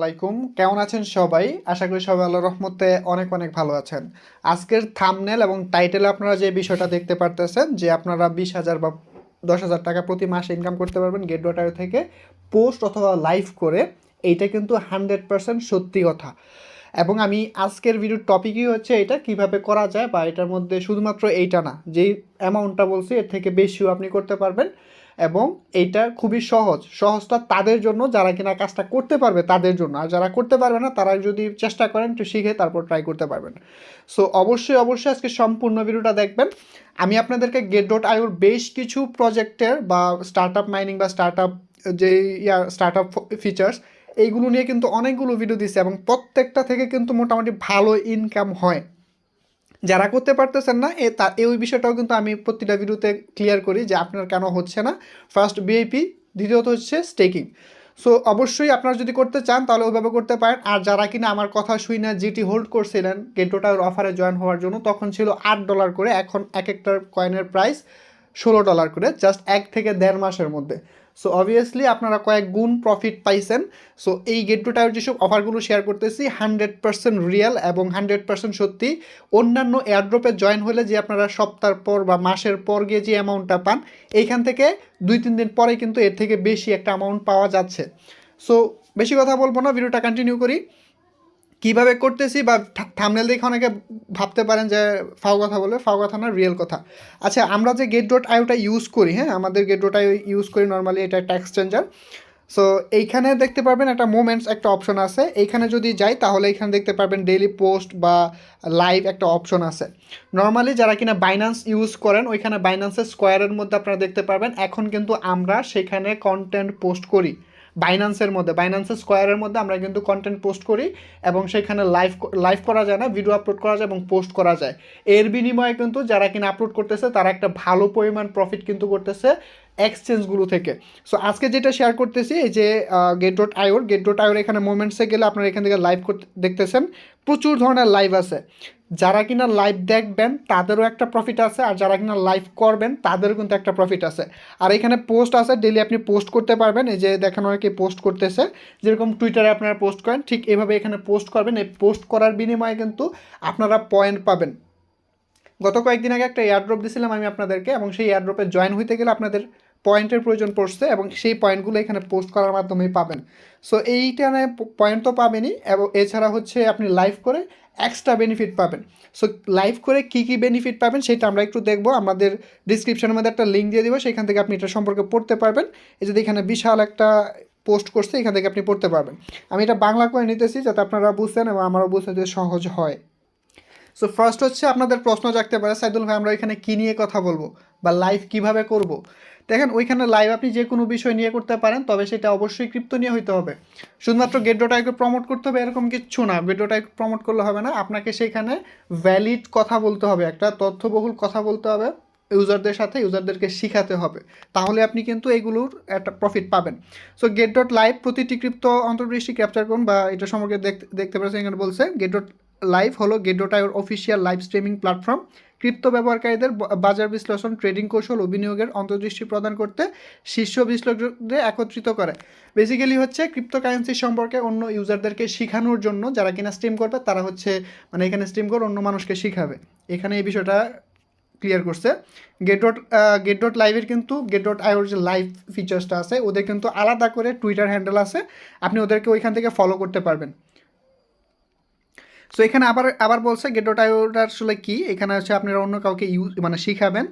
আলাইকুম। কেমন আছেন সবাই? আশা করি সবাই আল্লাহ রহমতে অনেক অনেক ভালো আছেন। আজকের থামনেল এবং টাইটেলে আপনারা যে বিষয়টা দেখতে পারতেছেন, যে আপনারা বিশ হাজার বা দশ হাজার টাকা প্রতি মাসে ইনকাম করতে পারবেন গেট ডটার থেকে পোস্ট অথবা লাইভ করে, এইটা কিন্তু হান্ড্রেড পার্সেন্ট সত্যি কথা। এবং আমি আজকের ভিডিওর টপিকই হচ্ছে এটা, কীভাবে করা যায় বা এটার মধ্যে শুধুমাত্র এইটা না, যেই অ্যামাউন্টটা বলছি, এর থেকে বেশিও আপনি করতে পারবেন। এবং এইটা খুবই সহজ। সহজটা তাদের জন্য, যারা কিনা কাজটা করতে পারবে তাদের জন্য। আর যারা করতে পারবে না, তারা যদি চেষ্টা করেন একটু শিখে তারপর ট্রাই করতে পারবেন। সো অবশ্যই অবশ্যই আজকে সম্পূর্ণ ভিডিওটা দেখবেন। আমি আপনাদেরকে গেট ডট আইওর বেশ কিছু প্রজেক্টের বা স্টার্ট আপ মাইনিং বা স্টার্ট আপ যে ইয়া স্টার্ট আপ ফিচার্স এইগুলো নিয়ে কিন্তু অনেকগুলো ভিডিও দিচ্ছে এবং প্রত্যেকটা থেকে কিন্তু মোটামুটি ভালো ইনকাম হয়। যারা করতে পারতেছেন না, এ তা এই বিষয়টাও কিন্তু আমি প্রতিটা ভিডিওতে ক্লিয়ার করি যে আপনার কেন হচ্ছে না। ফার্স্ট বিআইপি দ্বিতীয়ত হচ্ছে স্টেকিং সো অবশ্যই আপনারা যদি করতে চান, তাহলে ওইভাবে করতে পারেন। আর যারা কিনা আমার কথা শুই না জিটি হোল্ড করছিলেন গেটোটার অফারে জয়েন হওয়ার জন্য, তখন ছিল আট ডলার করে, এখন এক একটা কয়েনের প্রাইস ষোলো ডলার করে জাস্ট এক থেকে দেড় মাসের মধ্যে। সো অবভিয়াসলি আপনারা কয়েক গুণ প্রফিট পাইছেন। সো এই গেট টু টায়ার যেসব অফারগুলো শেয়ার করতেছি হান্ড্রেড পার্সেন্ট রিয়েল এবং হান্ড্রেড পার্সেন্ট সত্যি। অন্যান্য এয়ারড্রপে জয়েন হলে যে আপনারা সপ্তাহ পর বা মাসের পর গিয়ে যে অ্যামাউন্টটা পান, এইখান থেকে দুই, তিন দিন পরে কিন্তু এর থেকে বেশি একটা অ্যামাউন্ট পাওয়া যাচ্ছে। সো বেশি কথা বলব না ভিডিওটা কন্টিনিউ করি। কীভাবে করতেছি বা থামনেল দেখে অনেকে ভাবতে পারেন যে ফাও কথা বলে, ফাও কথা না রিয়েল কথা। আচ্ছা আমরা যে গেট ডট আইওটা ইউজ করি হ্যাঁ আমাদের গেট ডট আইও ইউজ করি নর্মালি এটা একটা এক্সচেঞ্জার সো এইখানে দেখতে পারবেন একটা মোমেন্টস একটা অপশন আছে। এইখানে যদি যাই, তাহলে এখানে দেখতে পারবেন ডেইলি পোস্ট বা লাইভ একটা অপশন আছে। নর্মালি যারা কিনা বাইন্যান্স ইউজ করেন, ওইখানে বাইন্যান্সের স্কোয়ারের মধ্যে আপনারা দেখতে পারবেন। এখন কিন্তু আমরা সেখানে কন্টেন্ট পোস্ট করি। বাইন্যান্সের মধ্যে বাইন্যান্সের স্কোয়ারের মধ্যে আমরা কিন্তু কন্টেন্ট পোস্ট করি এবং সেখানে লাইভ লাইভ করা যায় না ভিডিও আপলোড করা যায় এবং পোস্ট করা যায়। এর বিনিময়ে কিন্তু যারা কিনা আপলোড করতেছে, তারা একটা ভালো পরিমাণ প্রফিট কিন্তু করতেছে এক্সচেঞ্জগুলো থেকে। সো আজকে যেটা শেয়ার করতেছি, এই যে গেট ডট আইওর গেট ডট আইওর এখানে মোমেন্টসে গেলে আপনারা এখান থেকে লাইভ করতে, দেখতেছেন, প্রচুর ধরনের লাইভ আছে। যারা কিনা লাইভ দেখবেন, তাদেরও একটা প্রফিট আছে, আর যারা কিনা লাইভ করবেন, তাদেরও কিন্তু একটা প্রফিট আছে। আর এখানে পোস্ট আছে ডেলি আপনি পোস্ট করতে পারবেন, এই যে দেখেন অনেকে পোস্ট করতেছে, যেরকম টুইটারে আপনারা পোস্ট করেন, ঠিক এভাবে এখানে পোস্ট করবেন, এই পোস্ট করার বিনিময়ে কিন্তু আপনারা পয়েন্ট পাবেন। গত কয়েকদিন আগে একটা এয়ারড্রপ দিয়েছিলাম আমি আপনাদেরকে, এবং সেই এয়ারড্রপে জয়েন হইতে গেলে আপনাদের পয়েন্টের প্রয়োজন পড়ছে, এবং সেই পয়েন্টগুলো এখানে পোস্ট করার মাধ্যমেই পাবেন। সো এইটা পয়েন্ট তো পাবেনই, এবং এছাড়া হচ্ছে আপনি লাইভ করে এক্সট্রা বেনিফিট পাবেন। সো লাইভ করে কী কী বেনিফিট পাবেন সেটা আমরা একটু দেখব। আমাদের ডিসক্রিপশনের মধ্যে একটা লিঙ্ক দিয়ে দিব, সেখান থেকে আপনি এটা সম্পর্কে পড়তে পারবেন। এই যদি এখানে বিশাল একটা পোস্ট করছে, এখান থেকে আপনি পড়তে পারবেন। আমি এটা বাংলা করে নিতেছি যাতে আপনারা বুঝতেন এবং আমারও বুঝতে সহজ হয়। সো ফার্স্ট হচ্ছে আপনাদের প্রশ্ন জাগতে পারে, সাইদুল ভাই, আমরা ওইখানে কী নিয়ে কথা বলব বা লাইভ কীভাবে করব। দেখেন, ওইখানে লাইভ আপনি যে কোনো বিষয় নিয়ে করতে পারেন, তবে সেটা অবশ্যই ক্রিপ্টো নিয়ে হইতে হবে। শুধুমাত্র গেট ডোটাইকে প্রমোট করতে হবে এরকম কিচ্ছু না। গেট ডোটাইকে প্রমোট করলে হবে না। আপনাকে সেখানে ভ্যালিড কথা বলতে হবে, একটা তথ্যবহুল কথা বলতে হবে ইউজারদের সাথে ইউজারদেরকে শিখাতে হবে। তাহলে আপনি কিন্তু এগুলোর একটা প্রফিট পাবেন। সো গেট ডট লাইভ প্রতিটি ক্রিপ্টো অন্তর্দৃষ্টি ক্যাপচার করুন বা এটা সম্পর্কে দেখতে দেখতে পাচ্ছেন এখানে বলছে গেট ডট লাইভ হলো Gate dot আইওর official live streaming platform crypto ব্যবহারকারীদের বাজার বিশ্লেষণ ট্রেডিং কৌশল ও বিনিয়োগের অন্তর্দৃষ্টি প্রদান করতে শীর্ষ বিশ্লেষকদের একত্রিত করে। বেসিক্যালি হচ্ছে ক্রিপ্টো কারেন্সি সম্পর্কে অন্য ইউজারদেরকে শেখানোর জন্য যারা কিনা স্ট্রিম করবে, তারা হচ্ছে মানে এখানে স্ট্রিম করে অন্য মানুষকে শিখাবে। এখানে এই বিষয়টা ক্লিয়ার করছে। গেট ডট গেট ডট লাইভের কিন্তু গেট ডট আইওর যে লাইভ ফিচার্সটা আছে, ওদের কিন্তু আলাদা করে টুইটার হ্যান্ডেল আছে। আপনি ওদেরকে ওইখান থেকে ফলো করতে পারবেন। সো এখানে আবার আবার বলছে গেটোটাইওটা আসলে কি? এখানে হচ্ছে আপনারা অন্য কাউকে ইউজ মানে শিখাবেন।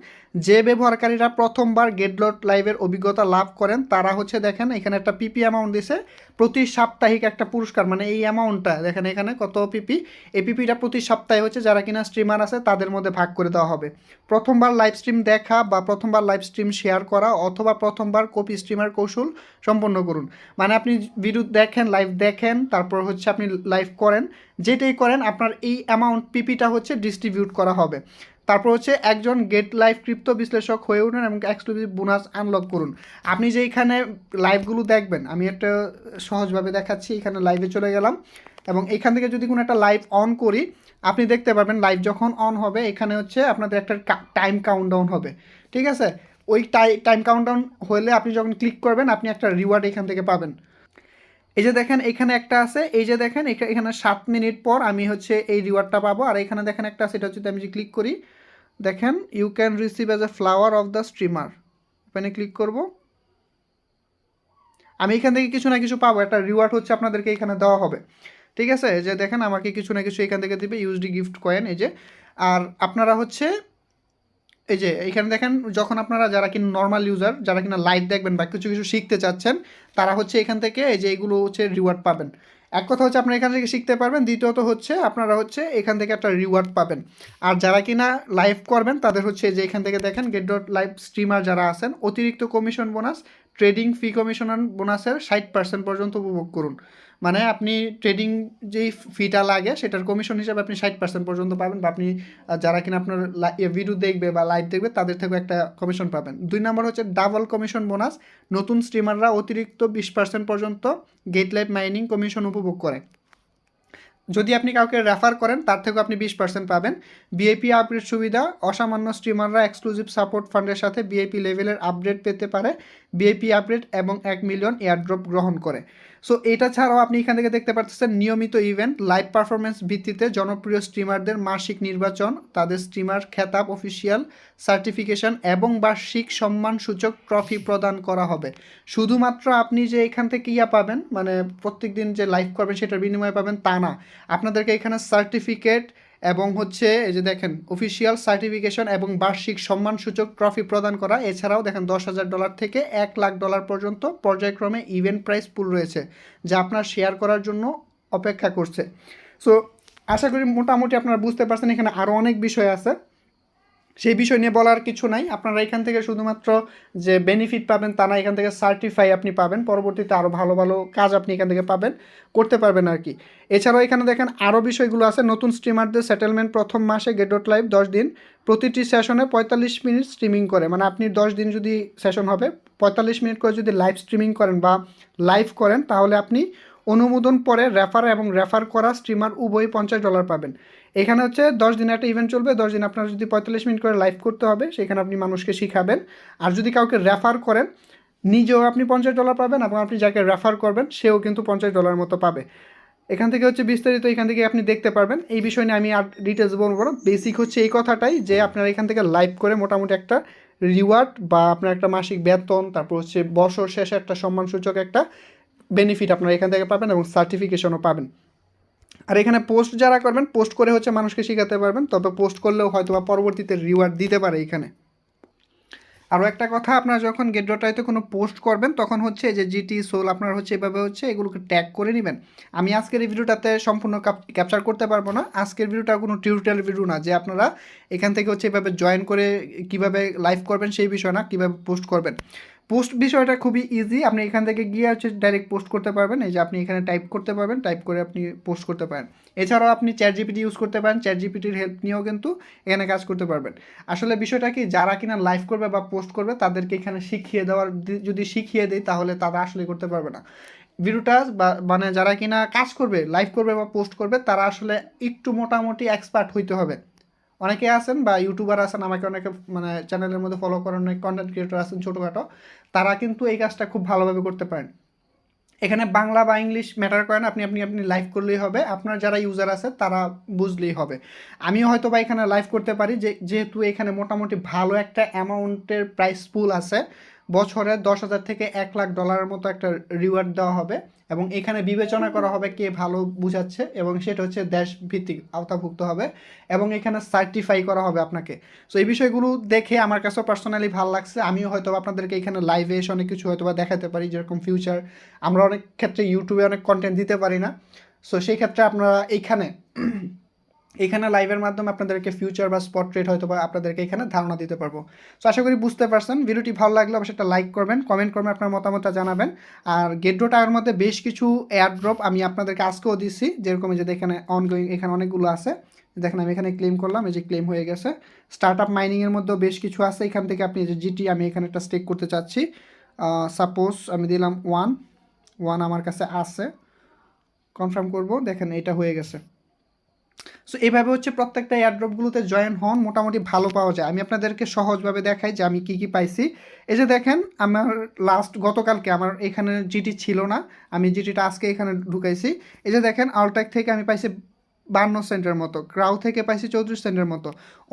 যে ব্যবহারকারীরা প্রথমবার গেটলট লাইভের অভিজ্ঞতা লাভ করেন, তারা হচ্ছে দেখেন, এখানে একটা পিপি অ্যামাউন্ট দিছে। প্রতি সাপ্তাহিক একটা পুরস্কার মানে এই অ্যামাউন্টটা দেখেন এখানে কত পিপি এই পিপিটা প্রতি সপ্তাহে হচ্ছে যারা কিনা স্ট্রিমার আছে তাদের মধ্যে ভাগ করে দেওয়া হবে। প্রথমবার লাইভ স্ট্রিম দেখা বা প্রথমবার লাইভ স্ট্রিম শেয়ার করা অথবা প্রথমবার কপি স্ট্রিমার কৌশল সম্পন্ন করুন। মানে আপনি ভিডিও দেখেন লাইভ দেখেন, তারপর হচ্ছে আপনি লাইভ করেন, যেটাই করেন, আপনার এই অ্যামাউন্ট পিপিটা হচ্ছে ডিস্ট্রিবিউট করা হবে। তারপর হচ্ছে একজন গেট লাইভ ক্রিপ্টো বিশ্লেষক হয়ে উঠুন এবং এক্সক্লুসিভ বোনাস আনলক করুন। আপনি যে এখানে লাইভগুলো দেখবেন, আমি একটা সহজভাবে দেখাচ্ছি, এখানে লাইভে চলে গেলাম। এবং এখান থেকে যদি কোনো একটা লাইভ অন করি, আপনি দেখতে পাবেন লাইভ যখন অন হবে, এখানে হচ্ছে আপনাদের একটা টাইম কাউন্টডাউন হবে। ঠিক আছে? ওই টাইম কাউন্টডাউন হলে আপনি যখন ক্লিক করবেন, আপনি একটা রিওয়ার্ড এখান থেকে পাবেন। এই যে দেখেন, এখানে একটা আছে। এই যে দেখেন, এখা- এখানে সাত মিনিট পর আমি হচ্ছে এই রিওয়ার্ডটা পাবো। আর এখানে দেখেন একটা আছে, এটা যদি আমি যদি ক্লিক করি দেখেন you can receive as a flower of the streamer ওখানে ক্লিক করব। আমি এখান থেকে কিছু না কিছু পাবো, একটা রিওয়ার্ড হচ্ছে আপনাদেরকে এখানে দেওয়া হবে। ঠিক আছে? যে দেখেন, আমাকে কিছু না কিছু এখান থেকে দিবে ইউজডি গিফট কয়েন এই যে। আর আপনারা হচ্ছে, এই যে এইখানে দেখেন, যখন আপনারা যারা কিনা নর্মাল ইউজার যারা কিনা লাইভ দেখবেন বা কিছু কিছু শিখতে চাচ্ছেন, তারা হচ্ছে এখান থেকে এই যে এগুলো হচ্ছে রিওয়ার্ড পাবেন। এক কথা হচ্ছে আপনারা এখান থেকে শিখতে পারবেন, দ্বিতীয়ত হচ্ছে আপনারা হচ্ছে এখান থেকে একটা রিওয়ার্ড পাবেন। আর যারা কিনা লাইভ করবেন, তাদের হচ্ছে যে এখান থেকে দেখেন গেট ডট লাইভ স্ট্রিমার যারা আছেন, অতিরিক্ত commission bonus trading fee commission বোনাসের ষাট পার্সেন্ট পর্যন্ত উপভোগ করুন। মানে আপনি ট্রেডিং যেই ফিটা লাগে, সেটার কমিশন হিসাবে আপনি ষাট পার্সেন্ট পর্যন্ত পাবেন বা আপনি যারা কিনা আপনার ভিডিও দেখবে বা লাইভ দেখবে, তাদের থেকেও একটা কমিশন পাবেন। দুই নম্বর হচ্ছে ডাবল কমিশন বোনাস নতুন স্ট্রিমাররা অতিরিক্ত বিশ পার্সেন্ট পর্যন্ত গেট লাইভ মাইনিং কমিশন উপভোগ করে। যদি আপনি কাউকে রেফার করেন, তার থেকেও আপনি বিশ পার্সেন্ট পাবেন। বিএপি আপডেট সুবিধা, অসামান্য স্ট্রিমাররা এক্সক্লুসিভ সাপোর্ট ফান্ডের সাথে বিএপি লেভেলের আপডেট পেতে পারে। বিএপি আপডেট এবং এক মিলিয়ন এয়ারড্রপ গ্রহণ করে। সো এটা ছাড়াও আপনি এখান থেকে দেখতে পাচ্ছেন নিয়মিত ইভেন্ট লাইভ পারফরমেন্স ভিত্তিতে জনপ্রিয় স্ট্রিমারদের মাসিক নির্বাচন, তাদের স্ট্রিমার খেতাব অফিসিয়াল সার্টিফিকেশন এবং বার্ষিক সম্মানসূচক ট্রফি প্রদান করা হবে। শুধুমাত্র আপনি যে এখান থেকে ইয়া পাবেন মানে প্রত্যেক দিন যে লাইভ করবেন সেটার বিনিময়ে পাবেন তা না। আপনাদেরকে এখানে সার্টিফিকেট এবং হচ্ছে এই যে দেখেন অফিসিয়াল সার্টিফিকেশন এবং বার্ষিক সম্মানসূচক ট্রফি প্রদান করা। এছাড়াও দেখেন, দশ হাজার ডলার থেকে এক লাখ ডলার পর্যন্ত পর্যায়ক্রমে ইভেন্ট প্রাইস পুল রয়েছে, যা আপনার শেয়ার করার জন্য অপেক্ষা করছে। সো আশা করি মোটামুটি আপনারা বুঝতে পারছেন, এখানে আরও অনেক বিষয় আছে। সেই বিষয় নিয়ে বলার কিছু নাই। আপনারা এখান থেকে শুধুমাত্র যে বেনিফিট পাবেন তা না, এখান থেকে সার্টিফাই আপনি পাবেন। পরবর্তীতে আরও ভালো ভালো কাজ আপনি এখান থেকে পাবেন, করতে পারবেন আর কি। এছাড়াও এখানে দেখেন আরও বিষয়গুলো আছে। নতুন স্ট্রিমারদের সেটেলমেন্ট প্রথম মাসে গেট ডট লাইভ দশ দিন, প্রতিটি সেশনে পঁয়তাল্লিশ মিনিট স্ট্রিমিং করে। মানে আপনি দশ দিন যদি সেশন হবে, পঁয়তাল্লিশ মিনিট করে যদি লাইভ স্ট্রিমিং করেন বা লাইভ করেন, তাহলে আপনি অনুমোদন পরে রেফার এবং রেফার করা স্ট্রিমার উভয়ই পঞ্চাশ ডলার পাবেন। এখানে হচ্ছে দশ দিন একটা ইভেন্ট চলবে, দশ দিন আপনার যদি পঁয়তাল্লিশ মিনিট করে লাইভ করতে হবে, সেখানে আপনি মানুষকে শিখাবেন। আর যদি কাউকে রেফার করেন, নিজেও আপনি পঞ্চাশ ডলার পাবেন এবং আপনি যাকে রেফার করবেন, সেও কিন্তু পঞ্চাশ ডলার মতো পাবে। এখান থেকে হচ্ছে বিস্তারিত এখান থেকে আপনি দেখতে পারবেন। এই বিষয় নিয়ে আমি আর ডিটেলস বলব না। বেসিক হচ্ছে এই কথাটাই যে আপনারা এখান থেকে লাইভ করে মোটামুটি একটা রিওয়ার্ড বা আপনার একটা মাসিক বেতন, তারপর হচ্ছে বছর শেষে একটা সম্মানসূচক একটা বেনিফিট আপনারা এখান থেকে পাবেন এবং সার্টিফিকেশনও পাবেন। আর এখানে পোস্ট যারা করবেন পোস্ট করে হচ্ছে মানুষকে শেখাতে পারবেন, তবে পোস্ট করলেও হয়তো বা পরবর্তীতে রিওয়ার্ড দিতে পারে এখানে। আরও একটা কথা, আপনারা যখন গেট ডটাইতে কোনো পোস্ট করবেন, তখন হচ্ছে যে জিটি সোল আপনার হচ্ছে এভাবে হচ্ছে এগুলোকে ট্যাগ করে নেবেন। আমি আজকের এই ভিডিওটাতে সম্পূর্ণ ক্যাপচার করতে পারব না। আজকের ভিডিওটা কোনো টিউটোরিয়াল ভিডিও না, যে আপনারা এখান থেকে হচ্ছে এভাবে জয়েন করে কীভাবে লাইভ করবেন সেই বিষয় না, কীভাবে পোস্ট করবেন। পোস্ট বিষয়টা খুবই ইজি আপনি এখান থেকে গিয়ে হচ্ছে ডাইরেক্ট পোস্ট করতে পারবেন। এই যে আপনি এখানে টাইপ করতে পারবেন টাইপ করে আপনি পোস্ট করতে পারেন। এছাড়াও আপনি চ্যাট জিপিটি ইউজ করতে পারেন। চ্যাট জিপিটির হেল্প নিয়েও কিন্তু এখানে কাজ করতে পারবেন। আসলে বিষয়টা কি, যারা কিনা লাইভ করবে বা পোস্ট করবে, তাদেরকে এখানে শিখিয়ে দেওয়ার যদি শিখিয়ে দেয় তাহলে তারা আসলে করতে পারবে না। ভিডিওটা বা মানে যারা কিনা কাজ করবে লাইভ করবে বা পোস্ট করবে, তারা আসলে একটু মোটামুটি এক্সপার্ট হইতে হবে। অনেকে আছেন বা ইউটিউবার আছেন, আমাকে অনেকে মানে চ্যানেলের মধ্যে ফলো করেন, অনেক কন্টেন্ট ক্রিয়েটর আছেন ছোটোখাটো, তারা কিন্তু এই কাজটা খুব ভালোভাবে করতে পারেন। এখানে বাংলা বা ইংলিশ ম্যাটার করে না, আপনি আপনি আপনি লাইভ করলেই হবে। আপনার যারা ইউজার আছে, তারা বুঝলেই হবে। আমিও হয়তো বা এখানে লাইভ করতে পারি, যে, যেহেতু এখানে মোটামুটি ভালো একটা অ্যামাউন্টের প্রাইস পুল আছে বছরে দশ হাজার থেকে এক লাখ ডলারের মতো একটা রিওয়ার্ড দেওয়া হবে এবং এখানে বিবেচনা করা হবে কে ভালো বুঝাচ্ছে এবং সেটা হচ্ছে দেশ ভিত্তিক আওতাভুক্ত হবে এবং এখানে সার্টিফাই করা হবে আপনাকে। সো এই বিষয়গুলো দেখে আমার কাছেও পার্সোনালি ভালো লাগছে। আমিও হয়তো আপনাদেরকে এখানে লাইভে এসে অনেক কিছু হয়তো বা দেখাতে পারি, যেরকম ফিউচার আমরা অনেক ক্ষেত্রে ইউটিউবে অনেক কন্টেন্ট দিতে পারি না। সো সেই ক্ষেত্রে আপনারা এইখানে এখানে লাইভের মাধ্যমে আপনাদেরকে ফিউচার বা স্পট রেট হয়তো বা আপনাদেরকে এখানে ধারণা দিতে পারব। সো আশা করি বুঝতে পারছেন। ভিডিওটি ভালো লাগলে অবশ্যই একটা লাইক করবেন কমেন্ট করবেন, আপনার মতামতটা জানাবেন। আর গেট্রো টায়ার মধ্যে বেশ কিছু এয়ারড্রপ আমি আপনাদেরকে আজকেও দিচ্ছি। যেরকম যে দেখেন অনগোয়িং এখানে অনেকগুলো আছে। দেখেন, আমি এখানে ক্লেম করলাম, এই যে ক্লেম হয়ে গেছে। স্টার্ট আপ মাইনিংয়ের মধ্যেও বেশ কিছু আছে। এখান থেকে আপনি যে জিটি আমি এখানে একটা স্টেক করতে চাচ্ছি। সাপোজ আমি দিলাম ওয়ান ওয়ান আমার কাছে আছে। কনফার্ম করব। দেখেন, এটা হয়ে গেছে। সো এইভাবে হচ্ছে প্রত্যেকটা এয়ারড্রপগুলোতে জয়েন হন, মোটামুটি ভালো পাওয়া যায়। আমি আপনাদেরকে সহজভাবে দেখাই যে আমি কি কি পাইছি। এই যে দেখেন, আমার লাস্ট গতকালকে আমার এখানে জিটি ছিল না, আমি জিটিটা আজকে এখানে ঢুকাইছি। এই যে দেখেন আলটেক থেকে আমি পাইছি বান্ন সেন্টের মতো ক্রাউ থেকে পাইছি চৌত্রিশ সেন্টের মতো।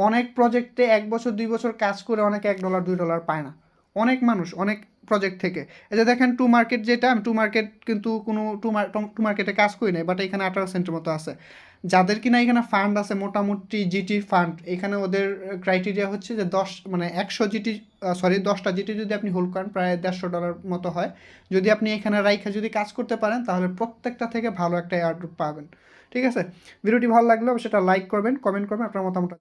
অনেক প্রজেক্টে এক বছর, দুই বছর কাজ করে অনেক এক ডলার দুই ডলার পায় না। অনেক মানুষ, অনেক প্রজেক্ট থেকে। এই যে দেখেন টু মার্কেট যেটা, আমি টু মার্কেট কিন্তু কোনো টু টু মার্কেটে কাজ করি নাই বাট এখানে আঠারো সেন্টের মতো আছে। যাদের কিনা এখানে ফান্ড আছে, মোটামুটি জিটি ফান্ড এখানে ওদের ক্রাইটেরিয়া হচ্ছে যে দশ মানে একশো জিটি সরি দশটা জিটি যদি আপনি হোল্ড করেন, প্রায় দেড়শো ডলার মতো হয়। যদি আপনি এখানে রাইখা যদি কাজ করতে পারেন, তাহলে প্রত্যেকটা থেকে ভালো একটা এয়ারড্রপ পাবেন। ঠিক আছে? ভিডিওটি ভালো লাগলে সেটা লাইক করবেন কমেন্ট করবেন, আপনার মতামত